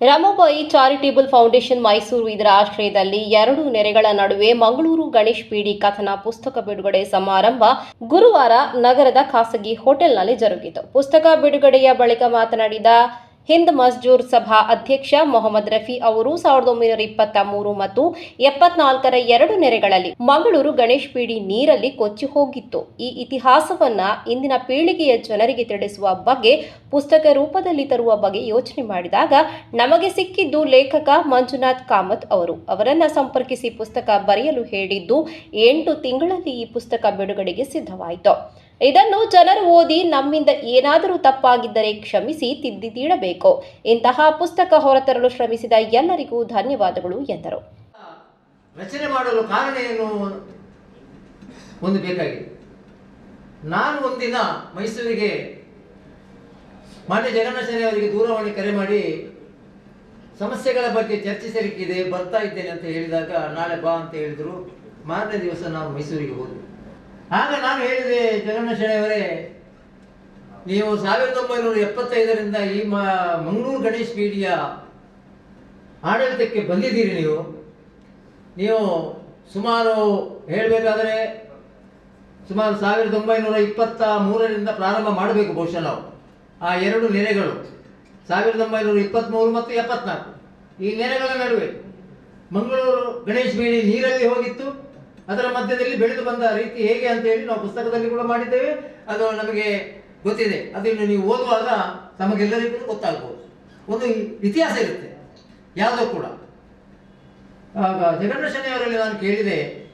Ramabai charitable foundation Mysuru ಇದರ ಆಶ್ರಯದಲ್ಲಿ ಎರಡು ನೆರೆಗಳ ನಡುವೆ ಮಂಗಳೂರು ಗಣೇಶ್ ಪೀಡಿ ಕಥನ ಪುಸ್ತಕ ಬಿಡುಗಡೆ ಸಮಾರಂಭ ಗುರುವಾರ ನಗರದ ಖಾಸಗಿ ಹೋಟೆಲ್ನಲ್ಲಿ ಜರುಗಿತು. ಪುಸ್ತಕ ಬಿಡುಗಡೆಯ ಬಳಿಕ ಮಾತನಾಡಿದ ಹಿಂದ್ ಮಸ್ಜೂರ್ ಸಭಾ ಅಧ್ಯಕ್ಷ ಮೊಹಮ್ಮದ್ ರಫಿ ಅವರು ಸಾವಿರದ ಒಂಬೈನೂರ ಇಪ್ಪತ್ತ ಮೂರು ಮತ್ತು ಎಪ್ಪತ್ನಾಲ್ಕರ ಎರಡು ನೆರೆಗಳಲ್ಲಿ ಮಂಗಳೂರು ಗಣೇಶ್ ಪೀಡಿ ನೀರಲ್ಲಿ ಕೊಚ್ಚಿ ಹೋಗಿತ್ತು. ಈ ಇತಿಹಾಸವನ್ನ ಇಂದಿನ ಪೀಳಿಗೆಯ ಜನರಿಗೆ ತಿಳಿಸುವ ಬಗ್ಗೆ, ಪುಸ್ತಕ ರೂಪದಲ್ಲಿ ತರುವ ಬಗ್ಗೆ ಯೋಚನೆ ಮಾಡಿದಾಗ ನಮಗೆ ಸಿಕ್ಕಿದ್ದು ಲೇಖಕ ಮಂಜುನಾಥ್ ಕಾಮತ್ ಅವರು. ಅವರನ್ನ ಸಂಪರ್ಕಿಸಿ ಪುಸ್ತಕ ಬರೆಯಲು ಹೇಳಿದ್ದು, ಎಂಟು ತಿಂಗಳಲ್ಲಿ ಈ ಪುಸ್ತಕ ಬಿಡುಗಡೆಗೆ ಸಿದ್ಧವಾಯಿತು. ಇದನ್ನು ಜನರು ಓದಿ ನಮ್ಮಿಂದ ಏನಾದರೂ ತಪ್ಪಾಗಿದ್ದರೆ ಕ್ಷಮಿಸಿ ತಿದ್ದಿ ತೀಡಬೇಕು. ಇಂತಹ ಪುಸ್ತಕ ಹೊರತರಲು ಶ್ರಮಿಸಿದ ಎಲ್ಲರಿಗೂ ಧನ್ಯವಾದಗಳು ಎಂದರು. ರಚನೆ ಮಾಡಲು ಕಾರಣ ಏನು ಒಂದು ಬೇಕಾಗಿದೆ ನಾನು ಒಂದಿನ ಮೈಸೂರಿಗೆ ಮಾನ್ಯ ಜಗನ್ನಾಚಾರ್ಯ ಅವರಿಗೆ ದೂರವಾಣಿ ಕರೆ ಮಾಡಿ ಸಮಸ್ಯೆಗಳ ಬಗ್ಗೆ ಚರ್ಚಿಸಲಿಕ್ಕಿದೆ, ಬರ್ತಾ ಇದ್ದೇನೆ ಅಂತ ಹೇಳಿದಾಗ, ನಾಳೆ ಬಾ ಅಂತ ಹೇಳಿದರು. ಮಾರನೇ ದಿವಸ ನಾವು ಮೈಸೂರಿಗೆ ಹೋದ್ವಿ. ಆಗ ನಾನು ಹೇಳಿದೆ ಜಗನ್ನಾಥನೇ ಅವರೇ, ನೀವು ಸಾವಿರದ ಒಂಬೈನೂರ ಎಪ್ಪತ್ತೈದರಿಂದ ಈ ಮಂಗಳೂರು ಗಣೇಶ್ ಪೀಡಿಯ ಆಡಳಿತಕ್ಕೆ ಬಂದಿದ್ದೀರಿ ನೀವು. ನೀವು ಸುಮಾರು ಹೇಳಬೇಕಾದ್ರೆ ಸುಮಾರು ಸಾವಿರದ ಒಂಬೈನೂರ ಇಪ್ಪತ್ತ ಮೂರರಿಂದ ಪ್ರಾರಂಭ ಮಾಡಬೇಕು ಬಹುಶಃ ನಾವು. ಆ ಎರಡು ನೆರೆಗಳು, ಸಾವಿರದ ಒಂಬೈನೂರ ಇಪ್ಪತ್ತ್ಮೂರು ಮತ್ತು ಎಪ್ಪತ್ನಾಲ್ಕು. ಈ ನೆರೆಗಳ ನಡುವೆ ಮಂಗಳೂರು ಗಣೇಶ್ ಬೀಡಿ ನೀರಲ್ಲಿ ಹೋಗಿತ್ತು. ಅದರ ಮಧ್ಯದಲ್ಲಿ ಬೆಳೆದು ಬಂದ ರೀತಿ ಹೇಗೆ ಅಂತ ಹೇಳಿ ನಾವು ಪುಸ್ತಕದಲ್ಲಿ ಕೂಡ ಮಾಡಿದ್ದೇವೆ. ಅದು ನಮಗೆ ಗೊತ್ತಿದೆ. ಅದನ್ನು ನೀವು ಓದುವಾಗ ನಮಗೆಲ್ಲರಿಗೂ ಗೊತ್ತಾಗ್ಬೋದು. ಒಂದು ಇತಿಹಾಸ ಇರುತ್ತೆ. ಯಾವುದೋ ಕೂಡ. ಆಗ ಜಗನ್ನಶನಿಯವರಲ್ಲಿ ನಾನು ಕೇಳಿದೆ,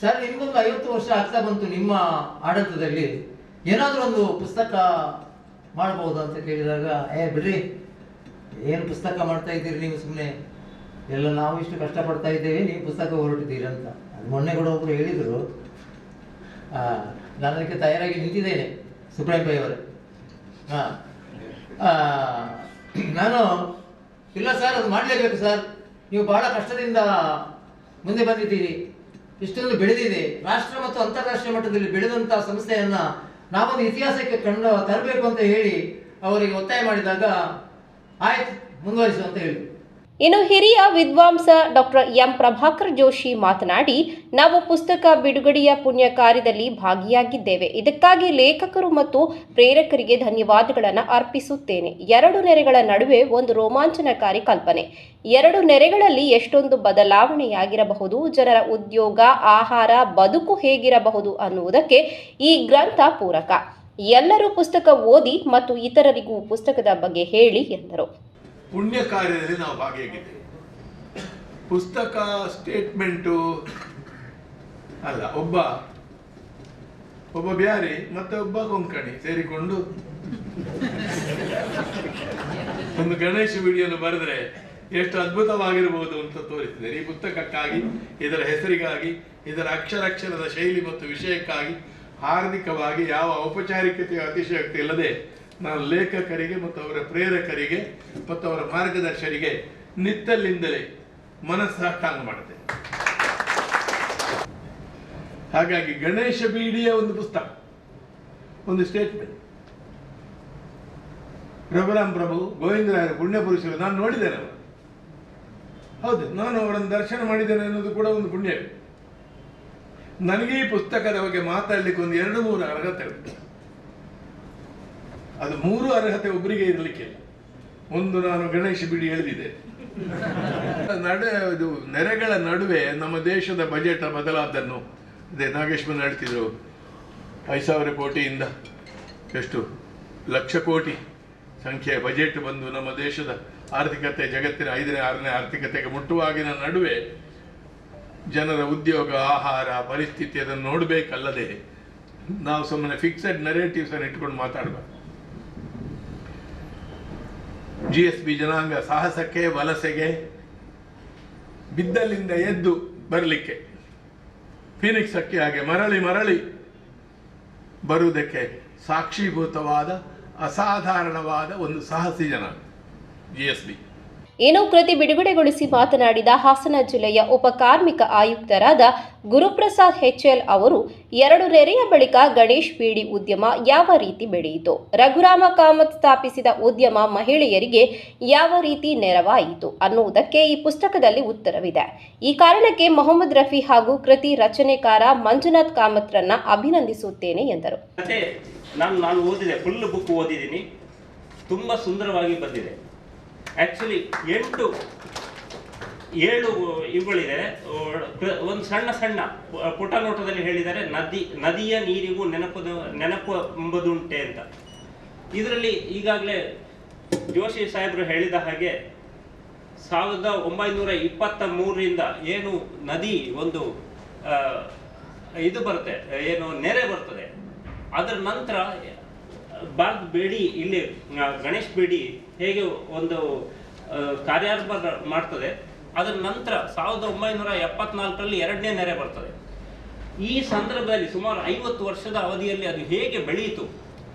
ಸರ್, ನಿಮಗೊಂದು ಐವತ್ತು ವರ್ಷ ಆಗ್ತಾ ಬಂತು ನಿಮ್ಮ ಆಡಳಿತದಲ್ಲಿ. ಏನಾದರೂ ಒಂದು ಪುಸ್ತಕ ಮಾಡಬಹುದು ಅಂತ ಕೇಳಿದಾಗ, ಏ, ಬಿಡ್ರಿ. ಏನು ಪುಸ್ತಕ ಮಾಡ್ತಾ ಇದ್ದೀರಿ ನೀವು ಸುಮ್ಮನೆ ಎಲ್ಲ ನಾವು ಇಷ್ಟು ಕಷ್ಟಪಡ್ತಾ ಇದ್ದೇವೆ, ನೀವು ಪುಸ್ತಕ ಹೊರಟಿದ್ದೀರಿ ಅಂತ. ಮೊನ್ನೆ ಕೂಡ ಒಬ್ಬರು ಹೇಳಿದರು ನಾನು ಅದಕ್ಕೆ ತಯಾರಾಗಿ ನಿಂತಿದ್ದೇನೆ ಸುಬ್ರಹ್ಮ ಅವರೇ. ಹಾಂ ನಾನು, ಇಲ್ಲ ಸರ್, ಅದು ಮಾಡಲೇಬೇಕು ಸರ್. ನೀವು ಬಹಳ ಕಷ್ಟದಿಂದ ಮುಂದೆ ಬಂದಿದ್ದೀರಿ. ಇಷ್ಟೊಂದು ಬೆಳೆದಿದೆ. ರಾಷ್ಟ್ರ ಮತ್ತು ಅಂತಾರಾಷ್ಟ್ರೀಯ ಮಟ್ಟದಲ್ಲಿ ಬೆಳೆದಂಥ ಸಂಸ್ಥೆಯನ್ನು ನಾವೊಂದು ಇತಿಹಾಸಕ್ಕೆ ಕಂಡು ತರಬೇಕು ಅಂತ ಹೇಳಿ ಅವರಿಗೆ ಒತ್ತಾಯ ಮಾಡಿದಾಗ ಆಯ್ತು, ಮುಂದುವರಿಸು ಅಂತ ಹೇಳಿ ಇನ್ನು ಹಿರಿಯ ವಿದ್ವಾಂಸ ಡಾಕ್ಟರ್ ಎಂ ಪ್ರಭಾಕರ್ ಜೋಶಿ ಮಾತನಾಡಿ, ನಾವು ಪುಸ್ತಕ ಬಿಡುಗಡೆಯ ಪುಣ್ಯ ಕಾರ್ಯದಲ್ಲಿ ಭಾಗಿಯಾಗಿದ್ದೇವೆ. ಇದಕ್ಕಾಗಿ ಲೇಖಕರು ಮತ್ತು ಪ್ರೇರಕರಿಗೆ ಧನ್ಯವಾದಗಳನ್ನು ಅರ್ಪಿಸುತ್ತೇನೆ. ಎರಡು ನೆರೆಗಳ ನಡುವೆ ಒಂದು ರೋಮಾಂಚನಕಾರಿ ಕಲ್ಪನೆ. ಎರಡು ನೆರೆಗಳಲ್ಲಿ ಎಷ್ಟೊಂದು ಬದಲಾವಣೆಯಾಗಿರಬಹುದು, ಜನರ ಉದ್ಯೋಗ, ಆಹಾರ, ಬದುಕು ಹೇಗಿರಬಹುದು ಅನ್ನುವುದಕ್ಕೆ ಈ ಗ್ರಂಥ ಪೂರಕ. ಎಲ್ಲರೂ ಪುಸ್ತಕ ಓದಿ ಮತ್ತು ಇತರರಿಗೂ ಪುಸ್ತಕದ ಬಗ್ಗೆ ಹೇಳಿ ಎಂದರು. ಪುಣ್ಯ ಕಾರ್ಯದಲ್ಲಿ ನಾವು ಭಾಗಿಯಾಗಿದ್ದೇವೆ. ಪುಸ್ತಕ ಸ್ಟೇಟ್ಮೆಂಟು ಅಲ್ಲ, ಒಬ್ಬ ಒಬ್ಬ ಬ್ಯಾರಿ, ಮತ್ತೆ ಒಬ್ಬ ಕೊಂಕಣಿ ಸೇರಿಕೊಂಡು. ಒಂದು ಗಣೇಶ ವಿಡಿಯೋನ ಬರೆದ್ರೆ ಎಷ್ಟು ಅದ್ಭುತವಾಗಿರಬಹುದು ಅಂತ ತೋರಿಸಿದ್ದಾರೆ ಈ ಪುಸ್ತಕಕ್ಕಾಗಿ, ಇದರ ಹೆಸರಿಗಾಗಿ, ಇದರ ಅಕ್ಷರಕ್ಷರದ ಶೈಲಿ ಮತ್ತು ವಿಷಯಕ್ಕಾಗಿ, ಹಾರ್ದಿಕವಾಗಿ ಯಾವ ಔಪಚಾರಿಕತೆಯ ಅತಿಶಯಕ್ತಿ ಇಲ್ಲದೆ ನಾನು ಲೇಖಕರಿಗೆ ಮತ್ತು ಅವರ ಪ್ರೇರಕರಿಗೆ ಮತ್ತು ಅವರ ಮಾರ್ಗದರ್ಶರಿಗೆ ನಿತ್ತಲ್ಲಿಂದಲೇ ಮನಸ್ಸಾಷ್ಟಾಂಗ ಮಾಡುತ್ತೇನೆ ಹಾಗಾಗಿ ಗಣೇಶ ಬೀಡಿಯ ಒಂದು ಪುಸ್ತಕ, ಒಂದು ಸ್ಟೇಟ್ಮೆಂಟ್ ರಘುರಾಮ್ ಪ್ರಭು, ಗೋವಿಂದರಾಯರು ಪುಣ್ಯಪುರುಷರು, ನಾನು ನೋಡಿದ್ದೇನೆ ಅವರು ಹೌದು, ನಾನು ಅವರನ್ನು ದರ್ಶನ ಮಾಡಿದ್ದೇನೆ ಅನ್ನೋದು ಕೂಡ ಒಂದು ಪುಣ್ಯ ನನಗೆ ಈ ಪುಸ್ತಕದ ಬಗ್ಗೆ ಮಾತಾಡಲಿಕ್ಕೆ ಒಂದು ಎರಡು ಮೂರು ಅರ್ಹತೆ ಉಂಟು. ಅದು ಮೂರು ಅರ್ಹತೆ ಒಬ್ಬರಿಗೆ ಇರಲಿಕ್ಕೆ ಒಂದು ನಾನು ಗಣೇಶ ಬಿಡಿ ಹೇಳಿದೆ. ನಡೆ, ಇದು ನೆರೆಗಳ ನಡುವೆ ನಮ್ಮ ದೇಶದ ಬಜೆಟ್ ಬದಲಾದನ್ನು ಅದೇ ನಾಗೇಶ್ವರ ಹೇಳ್ತಿದ್ರು ಐದು ಸಾವಿರ ಕೋಟಿಯಿಂದ ಎಷ್ಟು? ಲಕ್ಷ ಕೋಟಿ ಸಂಖ್ಯೆಯ ಬಜೆಟ್ ಬಂದು ನಮ್ಮ ದೇಶದ ಆರ್ಥಿಕತೆ ಜಗತ್ತಿನ ಐದನೇ, ಆರನೇ ಆರ್ಥಿಕತೆಗೆ ಮುಟ್ಟುವಾಗಿನ ನಡುವೆ ಜನರ ಉದ್ಯೋಗ, ಆಹಾರ, ಪರಿಸ್ಥಿತಿ ಅದನ್ನು ನೋಡಬೇಕಲ್ಲದೆ ನಾವು ಸುಮ್ಮನೆ ಫಿಕ್ಸೆಡ್ ನೆರೇಟಿವ್ಸನ್ನು ಇಟ್ಕೊಂಡು ಮಾತಾಡಬಾರ್ದು ಜಿ ಎಸ್ ಬಿ ಜನಾಂಗ ಸಾಹಸಕ್ಕೆ, ವಲಸೆಗೆ ಬಿದ್ದಲ್ಲಿಂದ ಎದ್ದು ಬರಲಿಕ್ಕೆ. ಫಿನಿಕ್ಸ್ ಅಕ್ಕಿ ಹಾಗೆ ಮರಳಿ ಮರಳಿ ಬರುವುದಕ್ಕೆ ಸಾಕ್ಷೀಭೂತವಾದ, ಅಸಾಧಾರಣವಾದ ಒಂದು ಸಾಹಸಿ ಜನಾಂಗ ಜಿ ಎಸ್ ಬಿ ಇನ್ನು ಕೃತಿ ಬಿಡುಗಡೆಗೊಳಿಸಿ ಮಾತನಾಡಿದ ಹಾಸನ ಜಿಲ್ಲೆಯ ಉಪ ಕಾರ್ಮಿಕ ಆಯುಕ್ತರಾದ ಗುರುಪ್ರಸಾದ್ ಹೆಚ್ಎಲ್ ಅವರು, ಎರಡು ನೆರೆಯ ಬಳಿಕ ಗಣೇಶ್ ಬೀಡಿ ಉದ್ಯಮ ಯಾವ ರೀತಿ ಬೆಳೆಯಿತು? ರಘುರಾಮ ಕಾಮತ್ ಸ್ಥಾಪಿಸಿದ ಉದ್ಯಮ ಮಹಿಳೆಯರಿಗೆ ಯಾವ ರೀತಿ ನೆರವಾಯಿತು ಅನ್ನುವುದಕ್ಕೆ ಈ ಪುಸ್ತಕದಲ್ಲಿ ಉತ್ತರವಿದೆ. ಈ ಕಾರಣಕ್ಕೆ ಮೊಹಮ್ಮದ್ ರಫಿ ಹಾಗೂ ಕೃತಿ ರಚನೆಕಾರ ಮಂಜುನಾಥ್ ಕಾಮತ್ರನ್ನ ಅಭಿನಂದಿಸುತ್ತೇನೆ ಎಂದರು. ತುಂಬ ಸುಂದರವಾಗಿ ಬಂದಿದೆ. ಆ್ಯಕ್ಚುಲಿ ಎಂಟು, ಏಳು ಇವುಗಳಿದೆ. ಒಂದು ಸಣ್ಣ ಸಣ್ಣ ಪುಟ ನೋಟದಲ್ಲಿ ಹೇಳಿದ್ದಾರೆ, ನದಿ, ನದಿಯ ನೀರಿಗೂ ನೆನಪು ನೆನಪು ಎಂಬುದುಂಟೆ ಅಂತ. ಇದರಲ್ಲಿ ಈಗಾಗಲೇ ಜೋಶಿ ಸಾಹೇಬರು ಹೇಳಿದ ಹಾಗೆ, ಸಾವಿರದ ಒಂಬೈನೂರ ಇಪ್ಪತ್ತ ಮೂರರಿಂದ ಏನು ನದಿ ಒಂದು ಇದು ಬರುತ್ತೆ, ಏನು ನೆರೆ ಬರ್ತದೆ. ಅದರ ನಂತರ ಭಾರತ್ ಬೇಡಿ, ಇಲ್ಲಿ ಗಣೇಶ್ ಬೇಡಿ ಹೇಗೆ ಒಂದು ಕಾರ್ಯಾರಂಭ ಮಾಡ್ತದೆ, ಅದರ ನಂತರ ಸಾವಿರದ ಒಂಬೈನೂರ ಎಪ್ಪತ್ನಾಲ್ಕರಲ್ಲಿ ಎರಡನೇ ನೆರೆ ಬರ್ತದೆ. ಈ ಸಂದರ್ಭದಲ್ಲಿ ಸುಮಾರು ಐವತ್ತು ವರ್ಷದ ಅವಧಿಯಲ್ಲಿ ಅದು ಹೇಗೆ ಬೆಳೆಯಿತು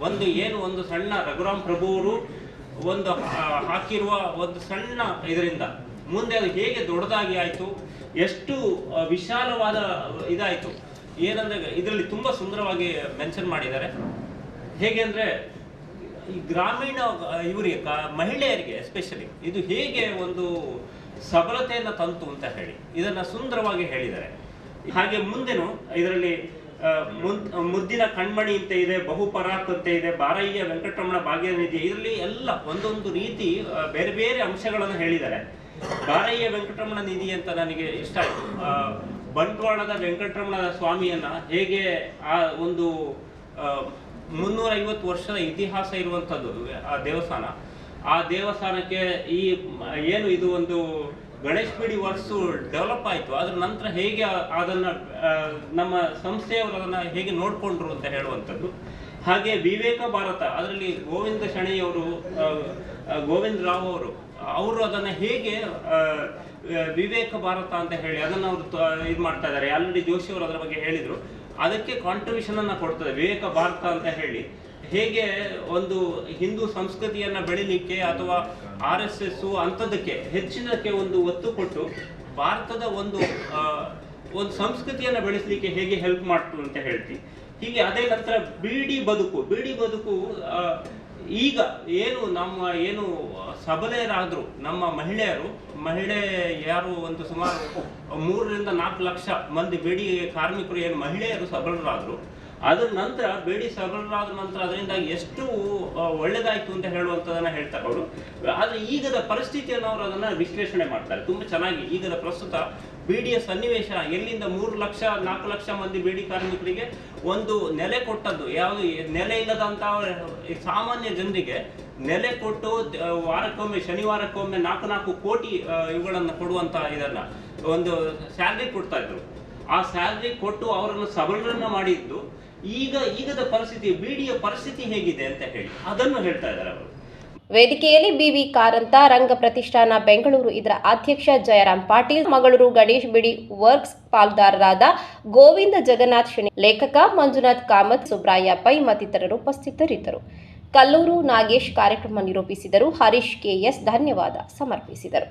ಒಂದು ಏನು, ಒಂದು ಸಣ್ಣ ರಘುರಾಮ್ ಪ್ರಭುವರು ಒಂದು ಹಾಕಿರುವ ಒಂದು ಸಣ್ಣ ಇದರಿಂದ, ಮುಂದೆ ಅದು ಹೇಗೆ ದೊಡ್ಡದಾಗಿ ಆಯಿತು? ಎಷ್ಟು ವಿಶಾಲವಾದ, ಇದಾಯಿತು? ಏನಂದ್ರೆ, ಇದರಲ್ಲಿ ತುಂಬ ಸುಂದರವಾಗಿ ಮೆನ್ಷನ್ ಮಾಡಿದ್ದಾರೆ. ಹೇಗೆ ಅಂದರೆ, ಈ ಗ್ರಾಮೀಣ, ಇವರಿಗೆ ಮಹಿಳೆಯರಿಗೆ ಎಸ್ಪೆಷಲಿ ಇದು ಹೇಗೆ ಒಂದು ಸಬಲತೆಯನ್ನು ತಂತು ಅಂತ ಹೇಳಿ, ಇದನ್ನ ಸುಂದರವಾಗಿ ಹೇಳಿದ್ದಾರೆ. ಹಾಗೆ ಮುಂದೆನು ಇದರಲ್ಲಿ ಮುದ್ದಿನ ಕಣ್ಮಣಿ ಅಂತ ಇದೆ ಬಹುಪರಾಕ್ ಅಂತ ಇದೆ, ಬಾರಯ್ಯ ವೆಂಕಟರಮಣ ಭಾಗ್ಯನಿಧಿ ಇದರಲ್ಲಿ ಎಲ್ಲ ಒಂದೊಂದು ರೀತಿ ಬೇರೆ ಬೇರೆ ಅಂಶಗಳನ್ನು ಹೇಳಿದ್ದಾರೆ. ಬಾರಯ್ಯ ವೆಂಕಟರಮಣ ನಿಧಿ ಅಂತ ನನಗೆ ಇಷ್ಟ ಆಯಿತು. ಬಂಟ್ವಾಳದ ವೆಂಕಟರಮಣ ಸ್ವಾಮಿಯನ್ನ ಹೇಗೆ ಆ ಒಂದು ಮುನ್ನೂರ ಐವತ್ತು ವರ್ಷದ ಇತಿಹಾಸ ಇರುವಂಥದ್ದು ಆ ದೇವಸ್ಥಾನ. ಆ ದೇವಸ್ಥಾನಕ್ಕೆ ಈ ಏನು ಇದು ಒಂದು ಗಣೇಶ್ ಬಿಡಿ ವರ್ಕ್ಸು ಡೆವಲಪ್ ಆಯಿತು. ಅದ್ರ ನಂತರ ಹೇಗೆ ಅದನ್ನ ನಮ್ಮ ಸಂಸ್ಥೆಯವರು ಅದನ್ನ ಹೇಗೆ ನೋಡ್ಕೊಂಡ್ರು ಅಂತ ಹೇಳುವಂಥದ್ದು ಹಾಗೆ ವಿವೇಕ ಭಾರತ, ಅದರಲ್ಲಿ ಗೋವಿಂದ ಶಣೆಯವರು ಗೋವಿಂದ ರಾವ್ ಅವರು ಅವರು ಅದನ್ನ ಹೇಗೆ ವಿವೇಕ ಭಾರತ ಅಂತ ಹೇಳಿ ಅದನ್ನ ಅವರು ಇದು ಮಾಡ್ತಾ ಇದ್ದಾರೆ. ಆಲ್ರೆಡಿ ಜೋಶಿ ಅವರು ಅದರ ಬಗ್ಗೆ ಹೇಳಿದ್ರು. ಅದಕ್ಕೆ ಕಾಂಟ್ರಿಬ್ಯೂಷನ್ ಅನ್ನ ಕೊಡ್ತದೆ. ವಿವೇಕ ಭಾರತ ಅಂತ ಹೇಳಿ. ಹೇಗೆ ಒಂದು ಹಿಂದೂ ಸಂಸ್ಕೃತಿಯನ್ನ ಬೆಳಿಲಿಕ್ಕೆ ಅಥವಾ ಆರ್ ಎಸ್ ಎಸ್ ಅಂಥದ್ದಕ್ಕೆ ಹೆಚ್ಚಿನಕ್ಕೆ ಒಂದು ಒತ್ತು ಕೊಟ್ಟು ಭಾರತದ ಒಂದು ಒಂದು ಸಂಸ್ಕೃತಿಯನ್ನ ಬೆಳೆಸಲಿಕ್ಕೆ ಹೇಗೆ ಹೆಲ್ಪ್ ಮಾಡ್ತು ಅಂತ ಹೇಳ್ತಿ. ಹೀಗೆ ಅದೇ ನಂತರ ಬಿಡಿ ಬದುಕು. ಬಿಡಿ ಬದುಕು ಈಗ ಏನು ನಮ್ಮ ಏನು ಸಬಲೆಯರಾದ್ರು ನಮ್ಮ ಮಹಿಳೆಯರು, ಮಹಿಳೆ ಯಾರು ಒಂದು ಸುಮಾರು ಮೂರರಿಂದ ನಾಲ್ಕು ಲಕ್ಷ ಮಂದಿ ಬೇಡಿ ಕಾರ್ಮಿಕರು ಏನು ಮಹಿಳೆಯರು ಸಬಲರಾದ್ರು ಅದ್ರ ನಂತರ ಬೇಡಿ ಸಬಲರಾದ ನಂತರ ಅದರಿಂದ ಎಷ್ಟು ಒಳ್ಳೇದಾಯ್ತು ಅಂತ ಹೇಳುವಂಥದ್ದನ್ನು ಹೇಳ್ತಾರೆ ಅವರು. ಆದರೆ ಈಗದ ಪರಿಸ್ಥಿತಿಯನ್ನು ಅವರು ಅದನ್ನ ವಿಶ್ಲೇಷಣೆ ಮಾಡ್ತಾರೆ. ತುಂಬಾ ಚೆನ್ನಾಗಿ ಈಗದ ಪ್ರಸ್ತುತ ಬೇಡಿಯ ಸನ್ನಿವೇಶ, ಎಲ್ಲಿಂದ ಮೂರು ಲಕ್ಷ, ನಾಲ್ಕು ಲಕ್ಷ ಮಂದಿ ಬೇಡಿ ಕಾರ್ಮಿಕರಿಗೆ ಒಂದು ನೆಲೆ ಕೊಟ್ಟದ್ದು. ಯಾವುದು, ನೆಲೆ ಇಲ್ಲದಂತ ಸಾಮಾನ್ಯ ಜನರಿಗೆ ನೆಲೆ ಕೊಟ್ಟು ವಾರಕ್ಕೊಮ್ಮೆ, ಶನಿವಾರಕ್ಕೊಮ್ಮೆ ನಾಲ್ಕು ನಾಲ್ಕು ಕೋಟಿ ಇವುಗಳನ್ನು ಕೊಡುವಂತ ಇದನ್ನ ಒಂದು ಸ್ಯಾಲ್ರಿ ಕೊಡ್ತಾ ಇದ್ರು. ಆ ಸ್ಯಾಲ್ರಿ ಕೊಟ್ಟು ಅವರನ್ನು ಸಬಲರನ್ನ ಮಾಡಿದ್ದು ಈಗ ಈಗದ ಪರಿಸ್ಥಿತಿ, ಬಿಡಿಯ ಪರಿಸ್ಥಿತಿ ಹೇಗಿದೆ ಅಂತ ಹೇಳಿ, ಅದನ್ನು ಹೇಳ್ತಾ ಇದ್ದಾರೆ ಅವರು. ವೇದಿಕೆಯಲ್ಲಿ ಬಿವಿ ಕಾರಂತ, ರಂಗ ಪ್ರತಿಷ್ಠಾನ ಬೆಂಗಳೂರು ಇದರ ಅಧ್ಯಕ್ಷ ಜಯರಾಮ್ ಪಾಟೀಲ್, ಮಗಳೂರು ಗಣೇಶ್ ಬಿಡಿ ವರ್ಕ್ಸ್ ಪಾಲ್ದಾರರಾದ ಗೋವಿಂದ ಜಗನ್ನಾಥ್ ಶೆಣಿ ಲೇಖಕ ಮಂಜುನಾಥ್ ಕಾಮತ್, ಸುಬ್ರಾಯ ಪೈ ಮತ್ತಿತರರು ಉಪಸ್ಥಿತರಿದ್ದರು. ಕಲ್ಲೂರು ನಾಗೇಶ್ ಕಾರ್ಯಕ್ರಮ ನಿರೂಪಿಸಿದರು. ಹರೀಶ್ ಕೆಎಸ್ ಧನ್ಯವಾದ ಸಮರ್ಪಿಸಿದರು.